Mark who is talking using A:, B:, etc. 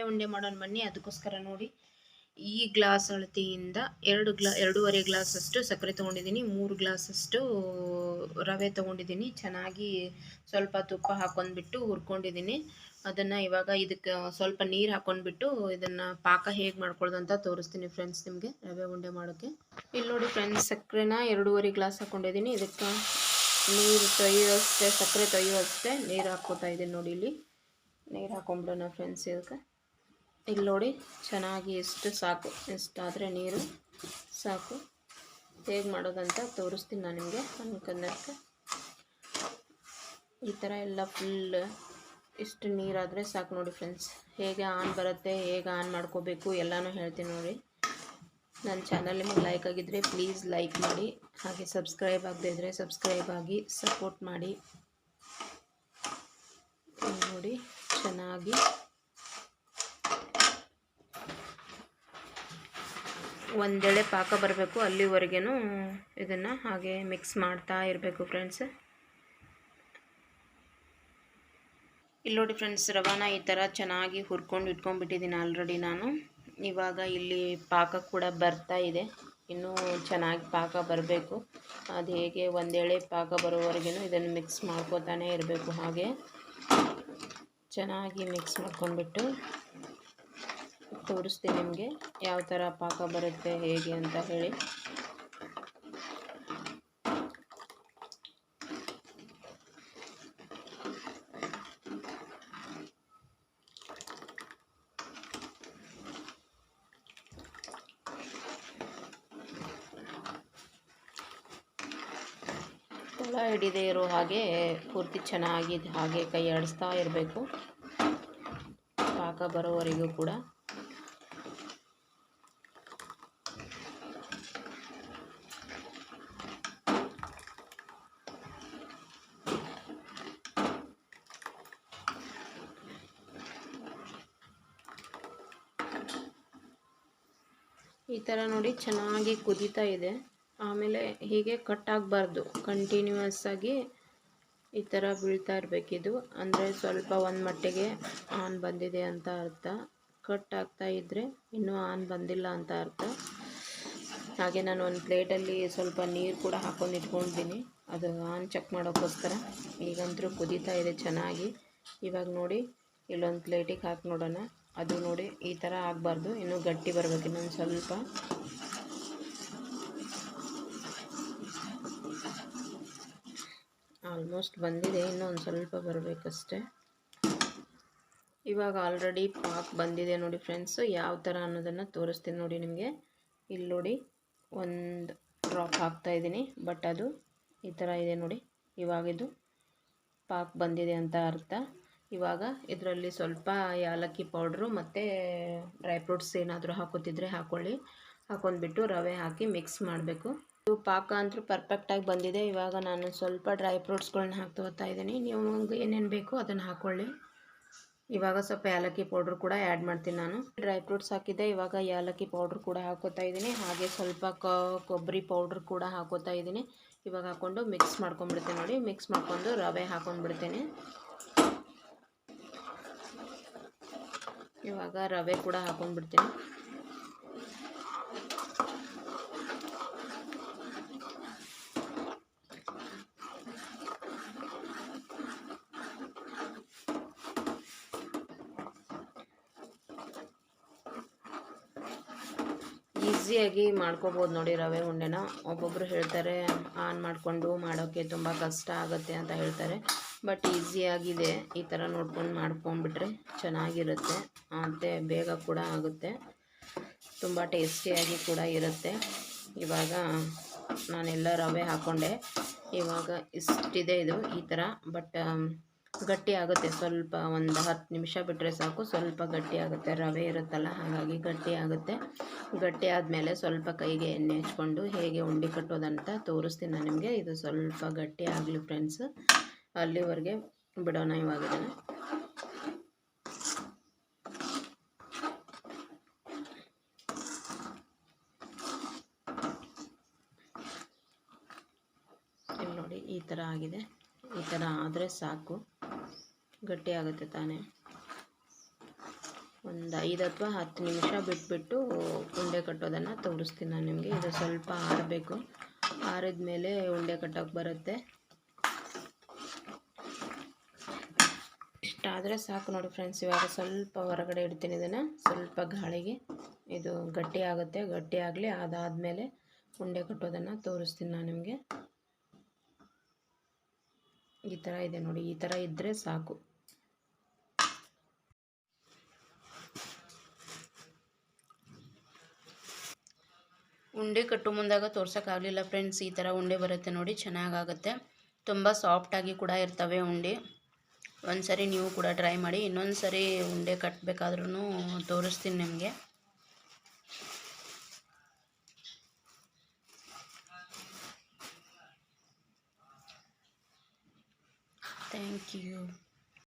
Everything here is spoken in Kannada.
A: ರವೆ ಉಂಡೆ ಮಾಡೋಣ ಬನ್ನಿ, ಅದಕ್ಕೋಸ್ಕರ ನೋಡಿ. ಈ ಗ್ಲಾಸ್ ಅಳತೆಯಿಂದ ಎರಡು ಗ್ಲಾ, ಎರಡೂವರೆ ಗ್ಲಾಸಷ್ಟು ಸಕ್ಕರೆ ತೊಗೊಂಡಿದ್ದೀನಿ, ಮೂರು ಗ್ಲಾಸಷ್ಟು ರವೆ ತೊಗೊಂಡಿದ್ದೀನಿ. ಚೆನ್ನಾಗಿ ಸ್ವಲ್ಪ ತುಪ್ಪ ಹಾಕೊಂಡ್ಬಿಟ್ಟು ಹುರ್ಕೊಂಡಿದ್ದೀನಿ. ಅದನ್ನು ಇವಾಗ ಇದಕ್ಕೆ ಸ್ವಲ್ಪ ನೀರು ಹಾಕೊಂಡ್ಬಿಟ್ಟು ಇದನ್ನು ಪಾಕ ಹೇಗೆ ಮಾಡ್ಕೊಳ್ಳೋದು ತೋರಿಸ್ತೀನಿ ಫ್ರೆಂಡ್ಸ್ ನಿಮಗೆ, ರವೆ ಉಂಡೆ ಮಾಡೋಕ್ಕೆ ಇಲ್ಲಿ ನೋಡಿ ಫ್ರೆಂಡ್ಸ್, ಸಕ್ಕರೆನ ಎರಡೂವರೆ ಗ್ಲಾಸ್ ಹಾಕ್ಕೊಂಡಿದ್ದೀನಿ ಇದಕ್ಕೆ ನೀರು ತೊಯ್ಯೋಷ್ಟೇ ಸಕ್ಕರೆ ತೊಯ್ಯೋಷ್ಟೇ ನೀರು ಹಾಕ್ಕೋತಾ ಇದ್ದೀನಿ ನೋಡಿ ಇಲ್ಲಿ. ನೀರು ಹಾಕೊಂಡ್ಬಿಡೋಣ ಫ್ರೆಂಡ್ಸ್ ಇದಕ್ಕೆ. ಇಲ್ಲಿ ನೋಡಿ, ಚೆನ್ನಾಗಿ ಎಷ್ಟು ಸಾಕು, ಎಷ್ಟಾದರೆ ನೀರು ಸಾಕು. ಹೇಗೆ ಮಾಡೋದಂತ ತೋರಿಸ್ತೀನಿ ನಾನು ನಿಮಗೆ. ಅನ್ಕೊಂಡಕ್ಕೆ ಈ ಥರ ಎಲ್ಲ ಫುಲ್ ಇಷ್ಟು ನೀರಾದರೆ ಸಾಕು ನೋಡಿ ಫ್ರೆಂಡ್ಸ್ ಹೇಗೆ ಆನ್ ಬರುತ್ತೆ, ಹೇಗೆ ಆನ್ ಮಾಡ್ಕೋಬೇಕು ಎಲ್ಲನೂ ಹೇಳ್ತೀನಿ ನೋಡಿ. ನನ್ನ ಚಾನಲ್ ನಿಮಗೆ ಲೈಕ್ ಆಗಿದ್ದರೆ ಪ್ಲೀಸ್ ಲೈಕ್ ಮಾಡಿ, ಹಾಗೆ ಸಬ್ಸ್ಕ್ರೈಬ್ ಆಗದೇ ಇದ್ದರೆ ಸಬ್ಸ್ಕ್ರೈಬ್ ಆಗಿ ಸಪೋರ್ಟ್ ಮಾಡಿ. ನೋಡಿ, ಚೆನ್ನಾಗಿ ಒಂದೆಳೆ ಪಾಕ ಬರಬೇಕು. ಅಲ್ಲಿವರೆಗೂ ಇದನ್ನು ಹಾಗೆ ಮಿಕ್ಸ್ ಮಾಡ್ತಾ ಇರಬೇಕು ಫ್ರೆಂಡ್ಸ್ ಇಲ್ಲಿ ನೋಡಿ ಫ್ರೆಂಡ್ಸ್ ರವಾನ ಈ ಥರ ಚೆನ್ನಾಗಿ ಹುರ್ಕೊಂಡು ಇಟ್ಕೊಂಡ್ಬಿಟ್ಟಿದ್ದೀನಿ ಆಲ್ರೆಡಿ ನಾನು. ಇವಾಗ ಇಲ್ಲಿ ಪಾಕ ಕೂಡ ಬರ್ತಾ ಇದೆ. ಇನ್ನೂ ಚೆನ್ನಾಗಿ ಪಾಕ ಬರಬೇಕು. ಅದು ಹೇಗೆ ಒಂದೆಳೆ ಪಾಕ ಬರೋವರೆಗೂ ಇದನ್ನು ಮಿಕ್ಸ್ ಮಾಡ್ಕೋತಾನೆ ಇರಬೇಕು ಹಾಗೆ. ಚೆನ್ನಾಗಿ ಮಿಕ್ಸ್ ಮಾಡ್ಕೊಂಡ್ಬಿಟ್ಟು ತೋರಿಸ್ತೀನಿ ನಿಮಗೆ. ಯಾವ ಥರ ಪಾಕ ಬರುತ್ತೆ, ಹೇಗೆ ಅಂತ ಹೇಳಿ. ಹುಳ ಹಿಡಿದೇ ಇರೋ ಹಾಗೆ ಪೂರ್ತಿ ಚೆನ್ನಾಗಿ ಹಾಗೆ ಕೈ ಆಡಿಸ್ತಾ ಇರಬೇಕು. ಪಾಕ ಬರೋವರೆಗೂ ಕೂಡ. ಈ ಥರ ನೋಡಿ ಚೆನ್ನಾಗಿ ಕುದೀತಾ ಇದೆ. ಆಮೇಲೆ ಹೀಗೆ ಕಟ್ ಆಗಬಾರ್ದು. ಕಂಟಿನ್ಯೂಯಸ್ ಆಗಿ ಈ ಥರ ಬೀಳ್ತಾ ಇರಬೇಕಿದು ಅಂದರೆ ಸ್ವಲ್ಪ ಒಂದು ಮಟ್ಟಿಗೆ ಆನ್ ಬಂದಿದೆ ಅಂತ ಅರ್ಥ. ಕಟ್ ಆಗ್ತಾ ಇದ್ದರೆ ಇನ್ನೂ ಆನ್ ಬಂದಿಲ್ಲ ಅಂತ ಅರ್ಥ. ಹಾಗೆ ನಾನು ಒಂದು ಪ್ಲೇಟಲ್ಲಿ ಸ್ವಲ್ಪ ನೀರು ಕೂಡ ಹಾಕೊಂಡು ಇಟ್ಕೊಂಡಿದ್ದೀನಿ. ಅದು ಆನ್ ಚೆಕ್ ಮಾಡೋಕ್ಕೋಸ್ಕರ. ಈಗಂತೂ ಕುದೀತಾ ಇದೆ ಚೆನ್ನಾಗಿ. ಇವಾಗ ನೋಡಿ ಇಲ್ಲೊಂದು ಪ್ಲೇಟಿಗೆ ಹಾಕಿ ನೋಡೋಣ. ಅದು ನೋಡಿ ಈ ಥರ ಆಗಬಾರ್ದು. ಇನ್ನೂ ಗಟ್ಟಿ ಬರಬೇಕು, ಇನ್ನೊಂದು ಸ್ವಲ್ಪ. ಆಲ್ಮೋಸ್ಟ್ ಬಂದಿದೆ ಇನ್ನೂ ಒಂದು ಸ್ವಲ್ಪ ಬರಬೇಕಷ್ಟೆ. ಇವಾಗ ಆಲ್ರೆಡಿ ಪಾಕ್ ಬಂದಿದೆ ನೋಡಿ ಫ್ರೆಂಡ್ಸು ಯಾವ ಥರ ಅನ್ನೋದನ್ನು ತೋರಿಸ್ತೀನಿ ನೋಡಿ ನಿಮಗೆ. ಇಲ್ಲಿ ನೋಡಿ ಒಂದು ಡ್ರಾಪ್ ಹಾಕ್ತಾ ಇದ್ದೀನಿ ಬಟ್ ಅದು ಈ ಥರ ಇದೆ ನೋಡಿ. ಇವಾಗಿದು ಪಾಕ್ ಬಂದಿದೆ ಅಂತ ಅರ್ಥ. ಇವಾಗ ಇದರಲ್ಲಿ ಸ್ವಲ್ಪ ಏಲಕ್ಕಿ ಪೌಡ್ರು ಮತ್ತು ಡ್ರೈ ಫ್ರೂಟ್ಸ್ ಏನಾದರೂ ಹಾಕೋತಿದ್ರೆ ಹಾಕ್ಕೊಳ್ಳಿ ಹಾಕೊಂಡ್ಬಿಟ್ಟು ರವೆ ಹಾಕಿ ಮಿಕ್ಸ್ ಮಾಡಬೇಕು. ಇದು ಪಾಕ ಅಂತೂ ಪರ್ಫೆಕ್ಟಾಗಿ ಬಂದಿದೆ. ಇವಾಗ ನಾನು ಸ್ವಲ್ಪ ಡ್ರೈ ಫ್ರೂಟ್ಸ್ಗಳನ್ನ ಹಾಕ್ತಾ ಇದ್ದೀನಿ. ನೀವು ಏನೇನು ಬೇಕು ಅದನ್ನು ಹಾಕ್ಕೊಳ್ಳಿ ಇವಾಗ ಸ್ವಲ್ಪ ಏಲಕ್ಕಿ ಪೌಡ್ರ್ ಕೂಡ ಆ್ಯಡ್ ಮಾಡ್ತೀನಿ ನಾನು. ಡ್ರೈ ಫ್ರೂಟ್ಸ್ ಹಾಕಿದ್ದೆ. ಇವಾಗ ಏಲಕ್ಕಿ ಪೌಡ್ರ್ ಕೂಡ ಹಾಕೋತಾ ಇದ್ದೀನಿ. ಹಾಗೆ ಸ್ವಲ್ಪ ಕೊಬ್ಬರಿ ಪೌಡ್ರ್ ಕೂಡ ಹಾಕೋತಾ ಇದ್ದೀನಿ. ಇವಾಗ ಹಾಕ್ಕೊಂಡು ಮಿಕ್ಸ್ ಮಾಡ್ಕೊಂಡ್ಬಿಡ್ತೀನಿ ನೋಡಿ. ಮಿಕ್ಸ್ ಮಾಡ್ಕೊಂಡು ರವೆ ಹಾಕೊಂಡ್ಬಿಡ್ತೀನಿ. ಇವಾಗ ರವೆ ಕೂಡ ಹಾಕೊಂಡ್ಬಿಡ್ತೀನಿ. ಈಸಿಯಾಗಿ ಮಾಡ್ಕೋಬೋದು ನೋಡಿ ರವೆ ಉಂಡೆನ. ಒಬ್ಬೊಬ್ಬರು ಹೇಳ್ತಾರೆ, ಆನ್ ಮಾಡಿಕೊಂಡು ಮಾಡೋಕ್ಕೆ ತುಂಬ ಕಷ್ಟ ಆಗುತ್ತೆ ಅಂತ ಹೇಳ್ತಾರೆ. ಬಟ್ ಈಸಿಯಾಗಿದೆ ಈ ಥರ ನೋಡ್ಕೊಂಡು ಮಾಡ್ಕೊಂಬಿಟ್ರೆ ಚೆನ್ನಾಗಿರುತ್ತೆ. ಮತ್ತು ಬೇಗ ಕೂಡ ಆಗುತ್ತೆ. ತುಂಬ ಟೇಸ್ಟಿಯಾಗಿ ಕೂಡ ಇರುತ್ತೆ. ಇವಾಗ ನಾನೆಲ್ಲ ರವೆ ಹಾಕ್ಕೊಂಡೆ ಇವಾಗ ಇಷ್ಟಿದೆ ಇದು ಈ ಥರ ಬಟ್ ಗಟ್ಟಿ ಆಗುತ್ತೆ. ಸ್ವಲ್ಪ ಒಂದು ಹತ್ತು ನಿಮಿಷ ಬಿಟ್ಟರೆ ಸಾಕು. ಸ್ವಲ್ಪ ಗಟ್ಟಿ ಆಗುತ್ತೆ. ರವೆ ಇರುತ್ತಲ್ಲ, ಹಾಗಾಗಿ ಗಟ್ಟಿ ಆಗುತ್ತೆ. ಗಟ್ಟಿ ಆದಮೇಲೆ ಸ್ವಲ್ಪ ಕೈಗೆ ಎಣ್ಣೆ ಹಚ್ಕೊಂಡು ಹೇಗೆ ಉಂಡೆ ಕಟ್ಟೋದಂತ ತೋರಿಸ್ತೀನಿ ನಾನು ನಿಮಗೆ. ಇದು ಸ್ವಲ್ಪ ಗಟ್ಟಿ ಆಗಲಿ ಫ್ರೆಂಡ್ಸ್ ಅಲ್ಲಿವರೆಗೆ ಬಿಡೋಣ ಇವಾಗ ನೋಡಿ ಈ ಥರ ಆಗಿದೆ. ಈ ಥರ ಆದರೆ ಸಾಕು. ಗಟ್ಟಿ ಆಗುತ್ತೆ ತಾನೇ. ಒಂದು ಐದು ಅಥವಾ ಹತ್ತು ನಿಮಿಷ ಬಿಟ್ಬಿಟ್ಟು ಉಂಡೆ ಕಟ್ಟೋದನ್ನು ತೋರಿಸ್ತೀನಿ ನಾನು ನಿಮಗೆ. ಇದು ಸ್ವಲ್ಪ ಆರಬೇಕು. ಆರಿದ ಮೇಲೆ ಉಂಡೆ ಕಟ್ಟೋಕೆ ಬರುತ್ತೆ. ಇಷ್ಟಾದರೆ ಸಾಕು ನೋಡಿ ಫ್ರೆಂಡ್ಸ್ ಇವಾಗ ಸ್ವಲ್ಪ ಹೊರಗಡೆ ಇಡ್ತೀನಿ ಇದನ್ನು. ಸ್ವಲ್ಪ ಗಾಳಿಗೆ ಇದು ಗಟ್ಟಿ ಆಗುತ್ತೆ, ಗಟ್ಟಿ ಆಗಲಿ ಅದಾದಮೇಲೆ ಉಂಡೆ ಕಟ್ಟೋದನ್ನು ತೋರಿಸ್ತೀನಿ ನಾನು ನಿಮಗೆ. ಈ ಥರ ಇದೆ ನೋಡಿ, ಈ ಥರ ಇದ್ದರೆ ಸಾಕು. ಉಂಡೆ ಕಟ್ಟು ಮುಂದಾಗ ತೋರ್ಸೋಕ್ಕಾಗಲಿಲ್ಲ ಫ್ರೆಂಡ್ಸ್ ಈ ಥರ ಉಂಡೆ ಬರುತ್ತೆ ನೋಡಿ, ಚೆನ್ನಾಗಾಗುತ್ತೆ. ತುಂಬ ಸಾಫ್ಟಾಗಿ ಕೂಡ ಇರ್ತವೆ ಉಂಡೆ. ಒಂದು ಸರಿ ನೀವು ಕೂಡ ಟ್ರೈ ಮಾಡಿ ಇನ್ನೊಂದು ಸರಿ ಉಂಡೆ ಕಟ್ಟಬೇಕಾದ್ರೂ ತೋರಿಸ್ತೀನಿ ನಿಮಗೆ. Thank you